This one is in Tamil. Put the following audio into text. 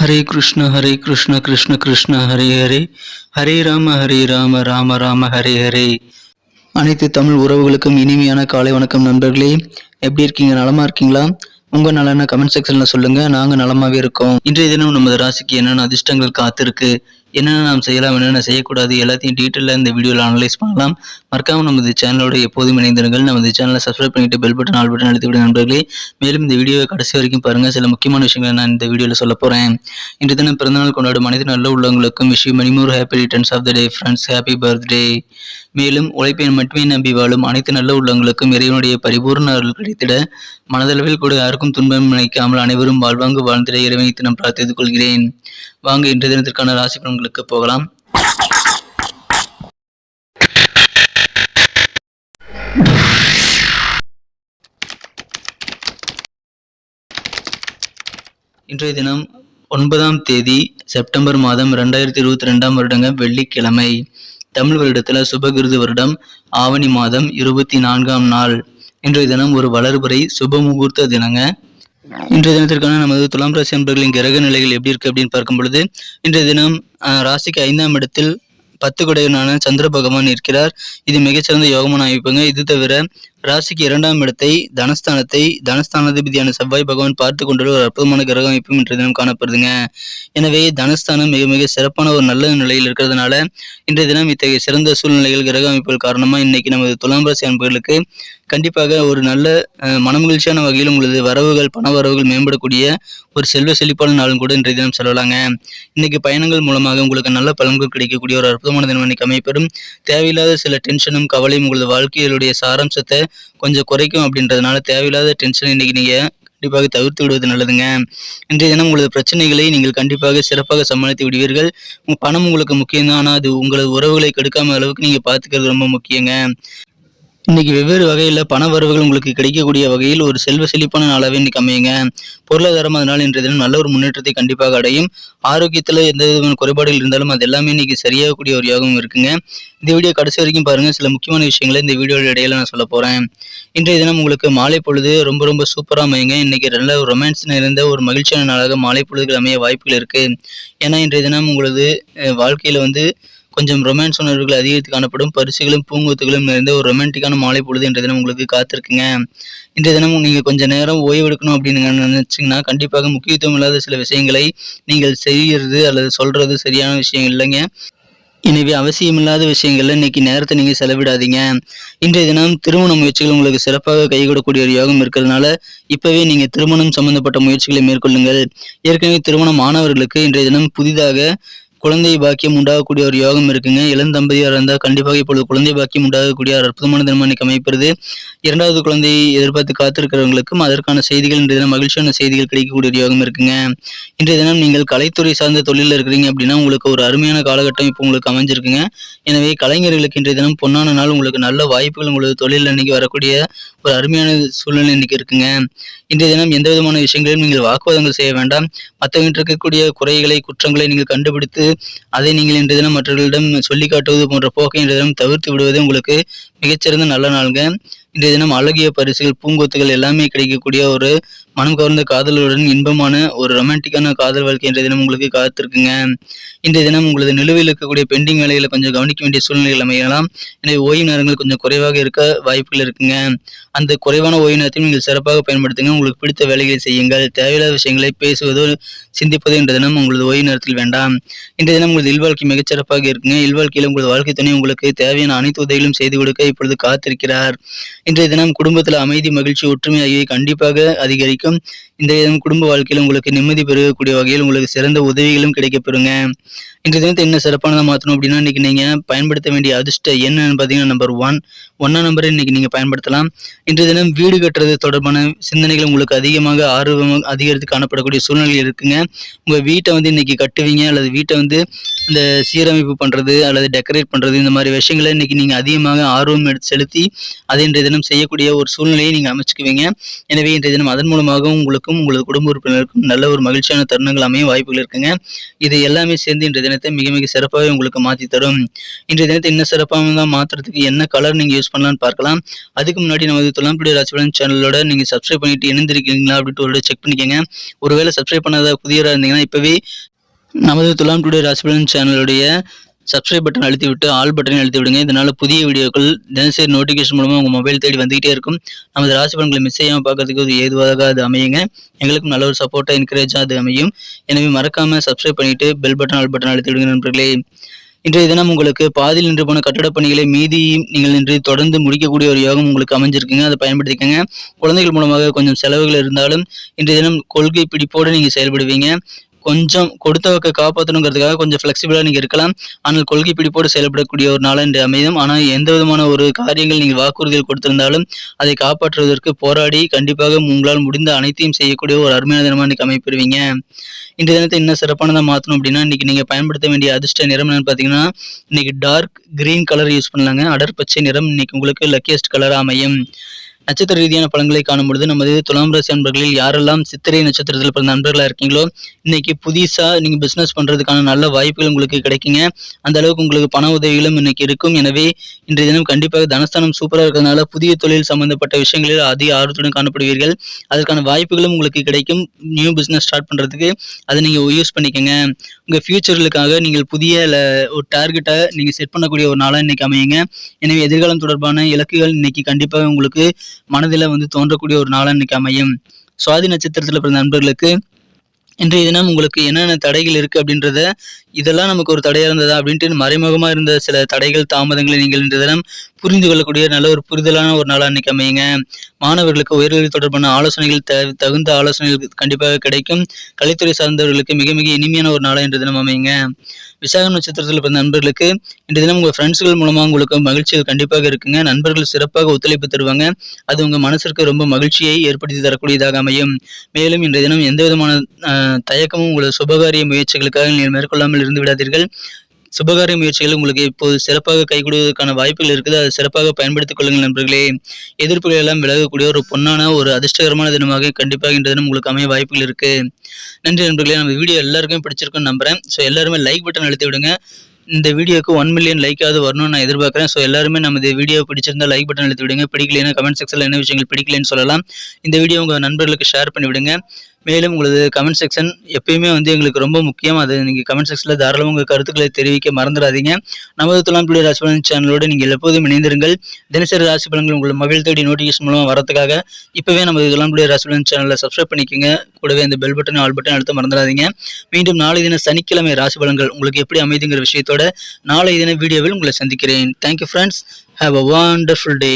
ஹரே கிருஷ்ண ஹரே கிருஷ்ண கிருஷ்ண கிருஷ்ண ஹரே ஹரே. ஹரே ராம ஹரே ராம ராம ராம ஹரே ஹரே. அனைத்து தமிழ் உறவுகளுக்கும் இனிமையான காலை வணக்கம் நண்பர்களே. எப்படி இருக்கீங்க? நலமா இருக்கீங்களா? உங்க நலன கமெண்ட் செக்ஷன்ல சொல்லுங்க. நாங்க நலமாவே இருக்கோம். இன்றைய தினம் நமது ராசிக்கு என்னென்ன அதிர்ஷ்டங்கள் காத்திருக்கு? என்னென்ன நாம் செய்யலாம் என்னென்ன செய்யக்கூடாது எல்லாத்தையும் டீட்டெயிலாக இந்த வீடியோவில் அனலைஸ் பண்ணலாம். மறக்காமல் நமது சேனலோட எப்போதும் இணைந்திருங்கள். நமது சேனலை சப்ஸ்கிரைப் பண்ணிட்டு பெல் பட்டன் ஆல் பட்டன் அழுத்தி விட நண்பர்களே. மேலும் இந்த வீடியோவை கடைசி வரைக்கும் பாருங்கள் சில முக்கியமான விஷயங்களை நான் இந்த வீடியோவில் சொல்ல போகிறேன் இன்று தினம் பிறந்தநாள் கொண்டாடும் அனைத்து நல்ல உள்ளவங்களுக்கும் விஷயம் மணிமூர் happy returns of the day friends happy birthday மேலும் உழைப்பை மட்டுமே நம்பி வாழும் அனைத்து நல்ல உள்ளங்களுக்கும் இறைவனுடைய பரிபூர்ண அருள் கிடைத்திட மனதளவில் கூட யாருக்கும் துன்பம் நினைக்காமல் அனைவரும் வாழ்வாங்கு வாழ்ந்திட இறைவனை தினம் பிரார்த்தித்துக் கொள்கிறேன். வாங்க இன்றைய தினத்திற்கான ராசி பலன்களுக்கு போகலாம். இன்றைய தினம் ஒன்பதாம் தேதி செப்டம்பர் மாதம் ரெண்டாயிரத்தி இருபத்தி ரெண்டாம் வருடங்க வெள்ளிக்கிழமை. தமிழ் வருடத்துல சுபகிருது வருடம் ஆவணி மாதம் இருபத்தி நான்காம் நாள். இன்றைய தினம் ஒரு வளர்புறை சுப முகூர்த்த தினங்க. இன்றைய தினத்திற்கான நமது துலாம் ராசி அன்பர்களின் கிரக நிலைகள் எப்படி இருக்கு அப்படின்னு பார்க்கும் பொழுது இன்றைய தினம் ஆஹ், ராசிக்கு ஐந்தாம் இடத்தில் பத்து குடையனான சந்திர பகவான் இருக்கிறார். இது மிகச்சிறந்த யோகமான அமைப்புங்க. இது தவிர ராசிக்கு இரண்டாம் இடத்தை தனஸ்தானத்தை தனஸ்தானாதிபதியான செவ்வாய் பகவான் பார்த்து கொண்டுள்ள ஒரு அற்புதமான கிரக அமைப்பும் இன்றைய தினம் காணப்படுதுங்க. எனவே தனஸ்தானம் மிக மிக சிறப்பான ஒரு நல்ல நிலையில் இருக்கிறதுனால இன்றைய தினம் இத்தகைய சிறந்த சூழ்நிலைகள் கிரக அமைப்புகள் காரணமாக இன்னைக்கு நமது துலாம் ராசி அன்பர்களுக்கு கண்டிப்பாக ஒரு நல்ல மனமகிழ்ச்சியான வகையில் உங்களது வரவுகள் பண வரவுகள் மேம்படக்கூடிய ஒரு செல்வ செழிப்பான நாளும் கூட இன்றைய தினம் சொல்லலாங்க. இன்னைக்கு பயணங்கள் மூலமாக உங்களுக்கு நல்ல பலன்கள் கிடைக்கக்கூடிய ஒரு அற்புதமான தினம் இன்னைக்கு அமைப்பெறும் தேவையில்லாத சில டென்ஷனும் கவலையும் உங்களது வாழ்க்கையிலுடைய சாராம்சத்தை கொஞ்சம் குறைக்கும் அப்படின்றதுனால தேவையில்லாத டென்ஷன் இன்னைக்கு நீங்க கண்டிப்பாக தவிர்த்து விடுவது நல்லதுங்க. இன்றைய தினம் உங்களது பிரச்சனைகளை நீங்கள் கண்டிப்பாக சிறப்பாக சமாளித்து விடுவீர்கள். பணம் உங்களுக்கு முக்கியம் ஆனால் அது உங்களது உறவுகளை கெடுக்காம அளவுக்கு நீங்க பாத்துக்கிறது ரொம்ப முக்கியங்க. இன்னைக்கு வெவ்வேறு வகையில் பண வரவுகள் உங்களுக்கு கிடைக்கக்கூடிய வகையில் ஒரு செல்வ செழிப்பான நாளாகவே இன்னைக்கு அமையுங்க. பொருளாதாரம் அதனால் இன்றைய தினம் நல்ல ஒரு முன்னேற்றத்தை கண்டிப்பாக அடையும். ஆரோக்கியத்தில் எந்த விதமான குறைபாடுகள் இருந்தாலும் அது எல்லாமே இன்னைக்கு சரியாகக்கூடிய ஒரு யோகம் இருக்குங்க. இந்த வீடியோ கடைசி வரைக்கும் பாருங்க. சில முக்கியமான விஷயங்களை இந்த வீடியோட இடையில நான் சொல்ல போறேன். இன்றைய தினம் உங்களுக்கு மாலை பொழுது ரொம்ப ரொம்ப சூப்பராக அமையுங்க. இன்னைக்கு நல்ல ஒரு ரொமான்ஸ் நிறைந்த ஒரு மகிழ்ச்சியான நாளாக மாலை பொழுதுகள் அமைய வாய்ப்புகள் இருக்கு. ஏன்னா இன்றைய தினம் உங்களது வாழ்க்கையில் வந்து கொஞ்சம் ரொமான்ஸ் உணர்வுகள் அதிகரித்து காணப்படும். பரிசுகளும் பூங்கொத்துகளும் நிறைந்த ஒரு ரொமான்டிக்கான மாலை பொழுது இன்றைய தினம் உங்களுக்கு காத்திருக்குங்க. இன்றைய தினம் நீங்கள் கொஞ்சம் நேரம் ஓய்வெடுக்கணும் அப்படின்னு நினச்சிங்கன்னா கண்டிப்பாக முக்கியத்துவம் இல்லாத சில விஷயங்களை நீங்கள் செய்கிறது அல்லது சொல்கிறது சரியான விஷயம் இல்லைங்க. எனவே அவசியமில்லாத விஷயங்கள்ல இன்னைக்கு நேரத்தை நீங்க செலவிடாதீங்க. இன்றைய தினம் திருமண முயற்சிகள் உங்களுக்கு சிறப்பாக கைகூடக்கூடிய ஒரு யோகம் இருக்கிறதுனால இப்பவே நீங்க திருமணம் சம்பந்தப்பட்ட முயற்சிகளை மேற்கொள்ளுங்கள். ஏற்கனவே திருமணம் மாணவர்களுக்கு இன்றைய தினம் புதிதாக குழந்தை பாக்கியம் உண்டாகக்கூடிய ஒரு யோகம் இருக்குங்க. இளம் தம்பதியாக இருந்தால் கண்டிப்பாக இப்பொழுது குழந்தை பாக்கியம் உண்டாகக்கூடிய ஒரு அற்புதமான தினம் இன்னைக்கு அமைப்பது இரண்டாவது குழந்தையை எதிர்பார்த்து காத்திருக்கிறவங்களுக்கும் அதற்கான செய்திகள் இன்றைய தினம் மகிழ்ச்சியான செய்திகள் கிடைக்கக்கூடிய ஒரு யோகம் இருக்குங்க. இன்றைய தினம் நீங்கள் கலைத்துறை சார்ந்த தொழிலில் இருக்கிறீங்க அப்படின்னா உங்களுக்கு ஒரு அருமையான காலகட்டம் இப்போ உங்களுக்கு அமைஞ்சிருக்குங்க. எனவே கலைஞர்களுக்கு இன்றைய தினம் பொன்னான நாள் உங்களுக்கு நல்ல வாய்ப்புகள் உங்களுக்கு தொழிலில் இன்னைக்கு வரக்கூடிய ஒரு அருமையான சூழ்நிலை இன்னைக்கு இருக்குங்க. இன்றைய தினம் எந்த விதமான விஷயங்களையும் நீங்கள் வாக்குவாதங்கள் செய்ய வேண்டாம். மற்றவங்க இருக்கக்கூடிய குறைகளை குற்றங்களை நீங்கள் கண்டுபிடித்து அதை நீங்கள் இன்றைய தினம் மற்றவர்களிடம் சொல்லி காட்டுவது போன்ற போக்கை இன்றைய தினம் தவிர்த்து விடுவது உங்களுக்கு மிகச்சிறந்த நல்ல நாளுங்க. இன்றைய தினம் அழகிய பரிசுகள் பூங்கொத்துகள் எல்லாமே கிடைக்கக்கூடிய ஒரு மனம் கவர்ந்த காதலுடன் இன்பமான ஒரு ரொமான்டிக்கான காதல் வாழ்க்கை இன்றைய தினம் உங்களுக்கு காத்திருக்குங்க. இன்றைய தினம் உங்களது நிலுவையில் இருக்கக்கூடிய பெண்டிங் வேலைகளை கொஞ்சம் கவனிக்க வேண்டிய சூழ்நிலைகள் அமையலாம். எனவே ஓய்வு நேரங்கள் கொஞ்சம் குறைவாக இருக்க வாய்ப்புகள் இருக்குங்க. அந்த குறைவான ஓய்வு நேரத்தையும் நீங்கள் சிறப்பாக பயன்படுத்துங்க. உங்களுக்கு பிடித்த வேலைகளை செய்யுங்கள். தேவையில்லாத விஷயங்களை பேசுவதோ சிந்திப்பதோ இன்றைய தினம் உங்களது ஓய்வு நேரத்தில் வேண்டாம். இன்றைய தினம் உங்களது இல்வாழ்க்கை மிகச்சிறப்பாக இருக்குங்க. இல்வாழ்க்கையில் உங்களது வாழ்க்கை துணை உங்களுக்கு தேவையான அனைத்து உதவிகளும் செய்து கொடுக்க இப்பொழுது காத்திருக்கிறார். இன்றைய தினம் குடும்பத்தில் அமைதி மகிழ்ச்சி ஒற்றுமை ஆகியவை கண்டிப்பாக அதிகரிக்கும். இருக்கும் இந்த குடும்ப வாழ்க்கையில் உங்களுக்கு நிம்மதி பெருகக்கூடிய வகையில் உங்களுக்கு சிறந்த உதவிகளும் கிடைக்கப்பெறுங்க. இன்றைய தினத்தை என்ன சிறப்பானதாக மாற்றணும் அப்படின்னா இன்னைக்கு நீங்கள் பயன்படுத்த வேண்டிய அதிர்ஷ்ட என்னன்னு பார்த்தீங்கன்னா நம்பர் ஒன் ஒன்னா நம்பரை இன்னைக்கு நீங்க பயன்படுத்தலாம். இன்றைய தினம் வீடு கட்டுறது தொடர்பான சிந்தனைகள் உங்களுக்கு அதிகமாக ஆர்வமாக அதிகரித்து காணப்படக்கூடிய சூழ்நிலை இருக்குங்க. உங்க வீட்டை வந்து இன்னைக்கு கட்டுவீங்க அல்லது வீட்டை வந்து இந்த சீரமைப்பு பண்றது அல்லது டெக்கரேட் பண்றது இந்த மாதிரி விஷயங்களை இன்னைக்கு நீங்க அதிகமாக ஆர்வம் எடுத்து செலுத்தி அதை இன்றைய தினம் செய்யக்கூடிய ஒரு சூழ்நிலையை நீங்க அமைச்சுக்குவீங்க. எனவே இன்றைய தினம் அதன் மூலமாக உங்களுக்கு உங்களுக்கும் உங்களது குடும்ப உறுப்பினருக்கும் நல்ல ஒரு மகிழ்ச்சியான தருணங்கள் அமைய வாய்ப்புகள் இருக்குங்க. இது எல்லாமே சேர்ந்து இன்றைய தினத்தை மிக மிக சிறப்பாகவே உங்களுக்கு மாற்றி தரும். இன்றைய தினத்தை இன்னும் சிறப்பாக தான் மாற்றுறதுக்கு என்ன கலர் நீங்கள் யூஸ் பண்ணலாம்னு பார்க்கலாம். அதுக்கு முன்னாடி நமது துலாம்புடி ராசிபலன் சேனலோட நீங்கள் சப்ஸ்கிரைப் பண்ணிட்டு இணைந்திருக்கீங்களா அப்படின்ட்டு ஒரு செக் பண்ணிக்கோங்க. ஒருவேளை சப்ஸ்கிரைப் பண்ணாத புதியராக இருந்தீங்கன்னா இப்போவே நமது துலாம் டுடே ராசிபலன் சேனலுடைய சப்ஸ்கிரைப் பட்டன் அழுத்தி விட்டு ஆல் பட்டனை அழுத்தி விடுங்க இதனால புதிய வீடியோக்கள் தினசரி நோட்டிஃபிகேஷன் மூலமாக உங்கள் மொபைல் தேடி வந்துகிட்டே இருக்கும். நமது ராசி பலன்களை மிஸ் செய்யாமல் பார்க்கறதுக்கு அது ஏதுவாக அது அமையுங்க. எங்களுக்கும் நல்ல ஒரு சப்போர்ட்டாக என்கரேஜாக அது அமையும். எனவே மறக்காம சப்ஸ்கிரைப் பண்ணிட்டு பெல் பட்டன் ஆல் பட்டன் அழுத்தி விடுங்க நண்பர்களே. இன்றைய தினம் உங்களுக்கு பாதியில் நின்று போன கட்டடப் பணிகளை மீதியும் நீங்கள் நின்று தொடர்ந்து முடிக்கக்கூடிய ஒரு யோகம் உங்களுக்கு அமைஞ்சிருக்குங்க. அதை பயன்படுத்திக்கங்க. குழந்தைகள் மூலமாக கொஞ்சம் செலவுகள் இருந்தாலும் இன்றைய தினம் கொள்கை பிடிப்போடு நீங்கள் செயல்படுவீங்க. கொஞ்சம் கொடுத்தவக்க காப்பாற்றணுங்கிறதுக்காக கொஞ்சம் ஃப்ளெக்சிபிளாக நீங்கள் இருக்கலாம். ஆனால் கொள்கை பிடிப்போடு செயல்படக்கூடிய ஒரு நாள் என்று அமையும். ஆனால் எந்த விதமான ஒரு காரியங்கள் நீங்கள் வாக்குறுதிகள் கொடுத்திருந்தாலும் அதை காப்பாற்றுவதற்கு போராடி கண்டிப்பாக உங்களால் முடிந்த அனைத்தையும் செய்யக்கூடிய ஒரு அருமையான தினமாக இன்னைக்கு அமைப்பிடுவீங்க. இந்த தினத்தை இன்னும் சிறப்பானதாக மாற்றணும் அப்படின்னா இன்னைக்கு நீங்கள் பயன்படுத்த வேண்டிய அதிர்ஷ்ட நிறம் என்னன்னு பார்த்தீங்கன்னா இன்னைக்கு டார்க் கிரீன் கலர் யூஸ் பண்ணலாங்க. அடர் பச்சை நிறம் இன்னைக்கு உங்களுக்கு லக்கியஸ்ட் கலராக அமையும். நட்சத்திர ரீதியான பலன்களை காணும் பொழுது நமது துலாம் ராசி அன்பர்களில் யாரெல்லாம் சித்திரை நட்சத்திரத்தில் பிறந்த நண்பர்களாக இருக்கீங்களோ இன்னைக்கு புதுசாக நீங்கள் பிஸ்னஸ் பண்ணுறதுக்கான நல்ல வாய்ப்புகள் உங்களுக்கு கிடைக்குங்க. அந்த அளவுக்கு உங்களுக்கு பண உதவிகளும் இன்னைக்கு இருக்கும். எனவே இன்றைய தினம் கண்டிப்பாக தனஸ்தானம் சூப்பராக இருக்கிறதுனால புதிய தொழில் சம்பந்தப்பட்ட விஷயங்களில் அதிக ஆர்வத்துடன் காணப்படுவீர்கள். அதற்கான வாய்ப்புகளும் உங்களுக்கு கிடைக்கும். நியூ பிஸ்னஸ் ஸ்டார்ட் பண்ணுறதுக்கு அதை நீங்கள் யூஸ் பண்ணிக்கோங்க. உங்கள் ஃபியூச்சர்களுக்காக நீங்கள் புதிய ல- ஒரு டார்கெட்டை நீங்கள் செட் பண்ணக்கூடிய ஒரு நாளாக இன்னைக்கு அமையுங்க. எனவே எதிர்காலம் தொடர்பான இலக்குகள் இன்னைக்கு கண்டிப்பாக உங்களுக்கு மனதில் வந்து தோன்றக்கூடிய ஒரு நாளாக இன்னைக்கு அமையும். சுவாதி நட்சத்திரத்தில் பிறந்த நண்பர்களுக்கு இன்றைய தினம் உங்களுக்கு என்னென்ன தடைகள் இருக்கு அப்படின்றத இதெல்லாம் நமக்கு ஒரு தடையா இருந்ததா அப்படின்ட்டு மறைமுகமா இருந்த சில தடைகள் தாமதங்களை நீங்கள் இன்றைய தினம் புரிந்து கொள்ளக்கூடிய நல்ல ஒரு புரிதலான ஒரு நாளாக இன்னைக்கு அமையுங்க. மாணவர்களுக்கு உயர்கல்வி தொடர்பான ஆலோசனைகள் த- தகுந்த ஆலோசனைகள் கண்டிப்பாக கிடைக்கும். கலைத்துறை சார்ந்தவர்களுக்கு மிக மிக இனிமையான ஒரு நாளா இன்று தினம் அமையுங்க. விசாக நட்சத்திரத்தில் பிறந்த நண்பர்களுக்கு இன்று தினம் உங்கள் ஃப்ரெண்ட்ஸ்கள் மூலமாக உங்களுக்கு மகிழ்ச்சிகள் கண்டிப்பாக இருக்குங்க. நண்பர்கள் சிறப்பாக ஒத்துழைப்பு தருவாங்க. அது உங்கள் மனசிற்கு ரொம்ப மகிழ்ச்சியை ஏற்படுத்தி தரக்கூடியதாக அமையும். மேலும் இன்றைய தினம் எந்த விதமான தயக்கமும் உங்களது சுபகாரிய முயற்சிகளுக்காக நீங்கள் மேற்கொள்ளாமல் இருந்து விடாதீர்கள். சுபகாரிய முயற்சிகள் உங்களுக்கு இப்போது சிறப்பாக கைகூடுவதற்கான வாய்ப்புகள் இருக்குது. அதை சிறப்பாக பயன்படுத்திக் கொள்ளுங்கள் நண்பர்களே. எதிர்ப்புகள் எல்லாம் விலகக்கூடிய ஒரு பொன்னான ஒரு அதிர்ஷ்டகரமான தினமாக கண்டிப்பாக இன்றைய தினம் உங்களுக்கு அமைய வாய்ப்புகள் இருக்கு. நன்றி நண்பர்களே. நம்ம வீடியோ எல்லாருக்கும் பிடிச்சிருக்குன்னு நம்புறேன். ஸோ எல்லாருமே லைக் பட்டன் அழுத்தி விடுங்க. இந்த வீடியோக்கு ஒன் மில்லியன் லைக்காவது வரணும்னு நான் எதிர்பார்க்குறேன். ஸோ எல்லாருமே நம்ம இந்த வீடியோ பிடிச்சிருந்தா லைக் பட்டன் அழுத்தி விடுங்க. பிடிக்கலன்னா கமெண்ட் செக்ஷனில் என்ன விஷயங்கள் பிடிக்கலன்னு சொல்லலாம். இந்த வீடியோ உங்கள் நண்பர்களுக்கு ஷேர் பண்ணி விடுங்க. மேலும் உங்களது கமெண்ட் செக்ஷன் எப்பயுமே வந்து எங்களுக்கு ரொம்ப முக்கியம். அது நீங்கள் கமெண்ட் செக்ஷனில் தாராளமாக உங்கள் கருத்துக்களை தெரிவிக்க மறந்துடாதீங்க. நமது துலாம் புள்ளி ராசி பலன் சேனலோடு நீங்கள் எப்போதும் இணைந்திருங்கள். தினசரி ராசி பலன்கள் உங்கள் மொபைல் தேடி நோட்டிஃபிகேஷன் மூலமாக வரதுக்காக இப்போவே நமது துலாம் புள்ளி ராசி பலன் சேனலை சப்ஸ்கிரைப் பண்ணிக்கோங்க. கூடவே இந்த பெல் பட்டன் ஆல் பட்டன் அழுத்த மறந்துடாதீங்க. மீண்டும் நாளை தின சனிக்கிழமை ராசி பலன்கள் உங்களுக்கு எப்படி அமைதுங்கிற விஷயத்தோட நாளை தின வீடியோவில் உங்களை சந்திக்கிறேன். Thank you friends have a wonderful day